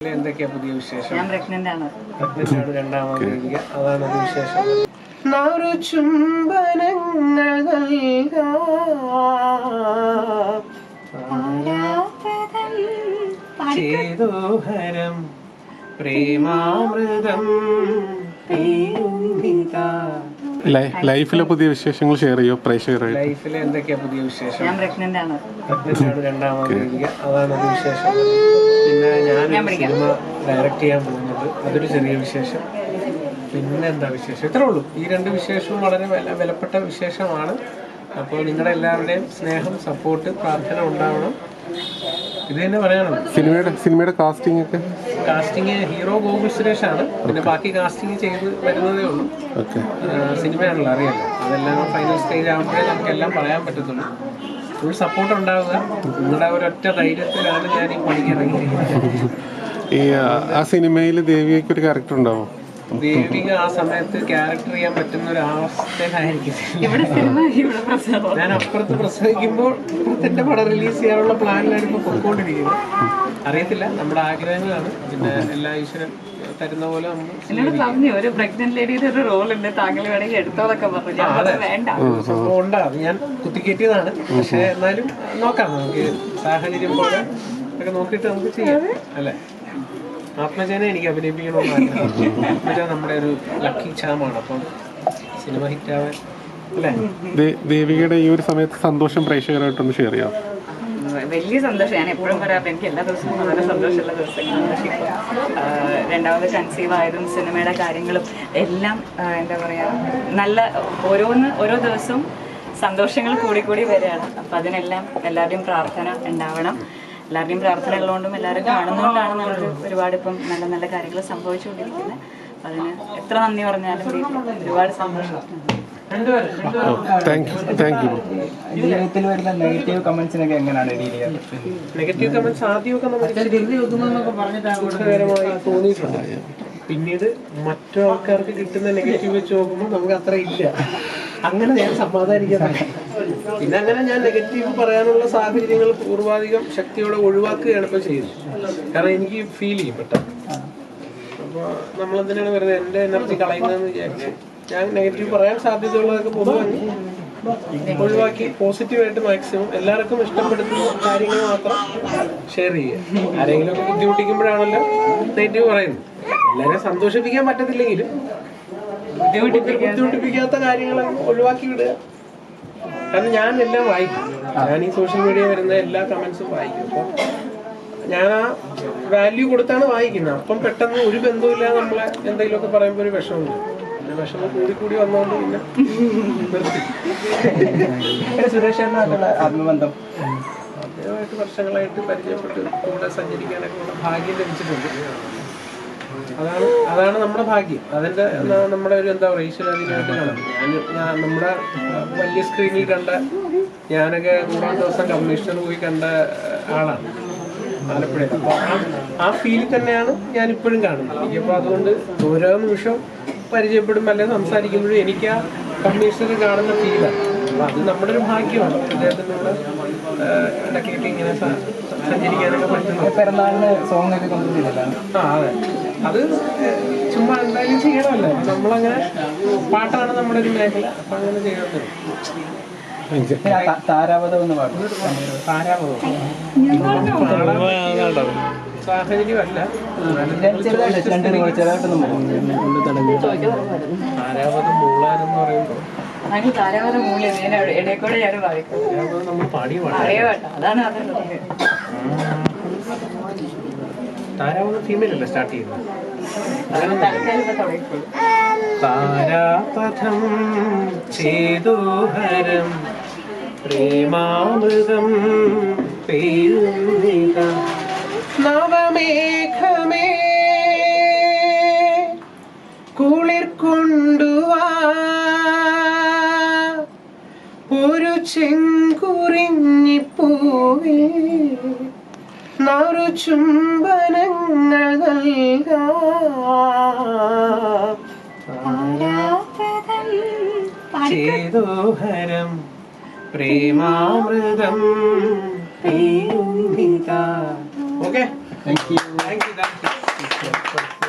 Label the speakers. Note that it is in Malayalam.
Speaker 1: എന്തൊക്കെയാ പുതിയ വിശേഷം?
Speaker 2: ഞാൻ പ്രഗ്നന്റ് ആണ്.
Speaker 1: പ്രഗ്നന്റാണ് രണ്ടാമത് അതാണ് ഒരു വിശേഷം. നാറു ചുംബനങ്ങൾ നൽകാം. ചേതോഹരം പ്രേമാമൃതം.
Speaker 3: ലൈഫിലെ പുതിയ വിശേഷങ്ങൾ ഷെയർ ചെയ്യോ? പ്രേക്ഷകരായി
Speaker 1: ലൈഫിലെ എന്തൊക്കെയാ പുതിയ വിശേഷം
Speaker 2: ഞാൻ പ്രഗ്നന്റ് ആണ്.
Speaker 1: രണ്ടാമത് അതാണ് ഒരു വിശേഷം. പിന്നെ ഞാൻ സിനിമ ഡയറക്റ്റ് ചെയ്യാൻ പോകുന്നത് അതൊരു ചെറിയ വിശേഷം. പിന്നെ എന്താ വിശേഷം? ഇത്രേ ഉള്ളൂ. ഈ രണ്ട് വിശേഷവും വളരെ വില വിലപ്പെട്ട വിശേഷമാണ്. അപ്പോൾ നിങ്ങളുടെ എല്ലാവരുടെയും സ്നേഹം സപ്പോർട്ട് പ്രാർത്ഥന ഉണ്ടാവണം. ഇത് തന്നെ പറയാനുള്ളൂ.
Speaker 3: സിനിമയുടെ സിനിമയുടെ കാസ്റ്റിംഗ് ഒക്കെ
Speaker 1: കാസ്റ്റിംഗ് ഹീറോ ഗോകുൽ സുരേഷ് ആണ് പിന്നെ ബാക്കി കാസ്റ്റിംഗ് ചെയ്ത് വരുന്നതേ ഉള്ളൂ. സിനിമയാണല്ലോ അറിയാലോ. അതെല്ലാം ഫൈനൽ സ്റ്റേജ് ആകുമ്പോഴേ നമുക്ക് എല്ലാം പറയാൻ പറ്റത്തുള്ളൂ. ഫുൾ സപ്പോർട്ട് ഉണ്ടാവുക. നിങ്ങളുടെ ഒരൊറ്റ ധൈര്യത്തിലാണ് ഞാൻ ഈ പണിക്ക് ഇറങ്ങിയിരിക്കുന്നത്
Speaker 3: ഈ ആ, ആ സിനിമയിൽ ദേവിയൊക്കെ ഒരു ക്യാരക്ടർ ഉണ്ടാവും?
Speaker 1: ദേവിക ആ സമയത്ത് ക്യാരക്ടർ ചെയ്യാൻ പറ്റുന്ന ഒരു അവസ്ഥയിലായിരിക്കും
Speaker 2: ഇവിടെ സിനിമ ഇവിടെ പ്രസവം
Speaker 1: ഞാൻ അപ്പുറത്ത് പ്രസവിക്കുമ്പോൾ ഇപ്പുറത്തെ പടം റിലീസ് ചെയ്യാനുള്ള പ്ലാനിലാണ് ഇപ്പോൾ പൊക്കോണ്ടിരിക്കുന്നത്. അറിയത്തില്ല നമ്മുടെ ആഗ്രഹങ്ങളാണ്. പിന്നെ എല്ലാ ഈശ്വരൻ തരുന്ന പോലെ നമ്മൾ
Speaker 2: എന്നോട് പറഞ്ഞു ഒരു പ്രഗ്നന്റ് ലേഡിയുടെ ഒരു റോൾ ഉണ്ട് താങ്കൾ വേണമെങ്കിൽ എടുത്തോന്നൊക്കെ പറഞ്ഞു. വേണ്ട.
Speaker 1: സംഭവം ഉണ്ട് അത് ഞാൻ കുത്തിക്കേറ്റിയതാണ്. പക്ഷെ എന്നാലും നോക്കാം നമുക്ക് സാഹചര്യം പോലെ ഒക്കെ നോക്കിയിട്ട് നമുക്ക് ചെയ്യാം. അല്ലേ? ആത്മജനെ എനിക്ക് അഭിനയിപ്പിക്കണമെന്നാണ് ആത്മജ നമ്മുടെ ഒരു ലക്കി ചാമാണ് അപ്പം സിനിമ ഹിറ്റാവാൻ അല്ലേ?
Speaker 3: ദേവികയുടെ ഈ ഒരു സമയത്ത് സന്തോഷം പ്രേക്ഷകരായിട്ടൊന്ന് ഷെയർ ചെയ്യാം.
Speaker 2: വലിയ സന്തോഷം. ഞാൻ എപ്പോഴും പറയാം എനിക്ക് എല്ലാ ദിവസവും വളരെ സന്തോഷമുള്ള ദിവസങ്ങളാണ്. പക്ഷേ ഇപ്പോൾ രണ്ടാമത് കൺസീവ് ആയതും സിനിമയുടെ കാര്യങ്ങളും എല്ലാം എന്താ പറയുക നല്ല ഓരോന്ന് ഓരോ ദിവസവും സന്തോഷങ്ങൾ കൂടി കൂടി വരികയാണ്. അപ്പം അതിനെല്ലാം എല്ലാവരുടെയും പ്രാർത്ഥന ഉണ്ടാവണം. എല്ലാവരുടെയും പ്രാർത്ഥന ഉള്ളതുകൊണ്ടും എല്ലാവരും കാണുന്നതുകൊണ്ടാണ് നമുക്ക് ഒരുപാട് ഇപ്പം നല്ല നല്ല കാര്യങ്ങൾ സംഭവിച്ചുകൊണ്ടിരിക്കുന്നത് അപ്പം അതിന് എത്ര നന്ദി പറഞ്ഞാലും ഒരുപാട് സന്തോഷം.
Speaker 4: ജീവിതത്തിൽ വരുന്ന നെഗറ്റീവ് കമന്റ്സിനൊക്കെ എങ്ങനെയാണ് ഡീൽ ചെയ്യാറ്
Speaker 1: നെഗറ്റീവ് കമന്റ്സ് ആദ്യമൊക്കെ നമുക്ക് സുഖകരമായി തോന്നിയിട്ടുണ്ട്. പിന്നീട് മറ്റു ആൾക്കാർക്ക് കിട്ടുന്ന നെഗറ്റീവ് വെച്ച് നോക്കുമ്പോൾ നമുക്ക് അത്ര ഇല്ല. അങ്ങനെ ഞാൻ സമാധാനിക്കാൻ പിന്നെ അങ്ങനെ ഞാൻ നെഗറ്റീവ് പറയാനുള്ള സാഹചര്യങ്ങൾ പൂർവാധികം ശക്തിയോടെ ഒഴിവാക്കുകയാണ് ഇപ്പൊ ചെയ്യുന്നത്. കാരണം എനിക്ക് ഫീൽ ചെയ്യും പെട്ടെന്ന്. അപ്പൊ നമ്മൾ എന്തിനാണ് വെറുതെ എന്റെ എനർജി കളയുന്നതെന്ന് വിചാരിച്ച് ഞാൻ നെഗറ്റീവ് പറയാൻ സാധ്യതയുള്ളതൊക്കെ പൊതുവെ ഒഴിവാക്കി പോസിറ്റീവായിട്ട് മാക്സിമം എല്ലാവർക്കും ഇഷ്ടപ്പെടുന്ന കാര്യങ്ങൾ മാത്രം ഷെയർ ചെയ്യുക. ആരെങ്കിലും ഒക്കെ ബുദ്ധിമുട്ടിക്കുമ്പോഴാണല്ലോ നെഗറ്റീവ് പറയുന്നത്. എല്ലാവരെയും സന്തോഷിപ്പിക്കാൻ പറ്റത്തില്ലെങ്കിലും ബുദ്ധിമുട്ടിപ്പിക്കാത്ത കാര്യങ്ങൾ ഒഴിവാക്കി വിടുക. കാരണം ഞാൻ എല്ലാം വായിക്കും. ഞാൻ ഈ സോഷ്യൽ മീഡിയ വരുന്ന എല്ലാ കമന്റ്സും വായിക്കും. അപ്പൊ ഞാൻ ആ വാല്യൂ കൊടുത്താണ് വായിക്കുന്നത്. അപ്പം പെട്ടെന്ന് ഒരു ബന്ധവുമില്ലാതെ നമ്മളെ എന്തെങ്കിലുമൊക്കെ പറയുമ്പോൾ ഒരു വിഷമമില്ല പിന്നെ വിഷമം കൂടി കൂടി വന്നതുകൊണ്ട് പിന്നെ നിർത്തി.
Speaker 4: സുരേഷ് ആത്മബന്ധം.
Speaker 1: അദ്ദേഹമായിട്ട് വർഷങ്ങളായിട്ട് പരിചയപ്പെട്ട് കൂടെ സഞ്ചരിക്കാനൊക്കെ ഭാഗ്യം ലഭിച്ചിട്ടുണ്ട്. അതാണ് അതാണ് നമ്മുടെ ഭാഗ്യം. അതിന്റെ നമ്മുടെ ഒരു എന്താ പറയുക ഈശ്വര അതിനായിട്ട് കാണാം ഞാൻ നമ്മുടെ വലിയ സ്ക്രീനിൽ കണ്ട ഞാനൊക്കെ നൂറാം ദിവസം കമ്മീഷണർ പോയി കണ്ട ആളാണ്. ആലപ്പുഴ ആ ഫീൽ തന്നെയാണ് ഞാൻ ഇപ്പോഴും കാണുന്നത്. എനിക്കപ്പോൾ അതുകൊണ്ട് ഓരോ നിമിഷം പരിചയപ്പെടുമ്പോൾ അല്ലെങ്കിൽ സംസാരിക്കുമ്പോഴും എനിക്ക് ആ കമ്മീഷണർ കാണുന്ന ഫീലാണ് അപ്പൊ അത് നമ്മുടെ ഒരു ഭാഗ്യമാണ്. അദ്ദേഹത്തിനുള്ള ഇടയ്ക്കൊക്കെ ഇങ്ങനെ സഞ്ചരിക്കാനൊക്കെ പറ്റുന്നത് ആ അതെ. അത് ചുമ്മാ എന്തായാലും ചെയ്യണമല്ലോ. നമ്മളങ്ങനെ പാട്ടാണ് നമ്മുടെ ഒരു മേഖല. അപ്പൊ അങ്ങനെ ചെയ്യണമല്ലോ
Speaker 4: എന്ന്
Speaker 1: താരാപഥം. സാഹചര്യമല്ല. എന്നാലും
Speaker 4: ചെറുതായിട്ട് രണ്ട് ചെറുതായിട്ടൊന്നും
Speaker 1: താരാപഥം മൂളാനെന്ന് പറയുമ്പോൾ
Speaker 2: അതിന് താരാവത മൂല്യം ഇടയിൽ കൂടെ ഞാൻ വായിക്കും
Speaker 1: നമ്മൾ പാടിയ പാട്ടാണ്
Speaker 2: അതാണ് അതുള്ളത്
Speaker 1: താരാപഥം ഫീമെയിൽ അല്ലേ സ്റ്റാർട്ട് ചെയ്യുന്നത്? താരാപഥം ചേതോഹരം പ്രേമാമൃതം പെയ്യുന്നിത നവമേഘമേ. കുളിർ കൊണ്ടുവാ. ഒരു ചെങ്കുറിഞ്ഞിപ്പൂവിൽ നറു ചുംബനങ്ങൾ നൽക. ചേതോഹരം പ്രേമാമൃതം ഓക്കെ
Speaker 4: താങ്ക് യു
Speaker 1: താങ്ക്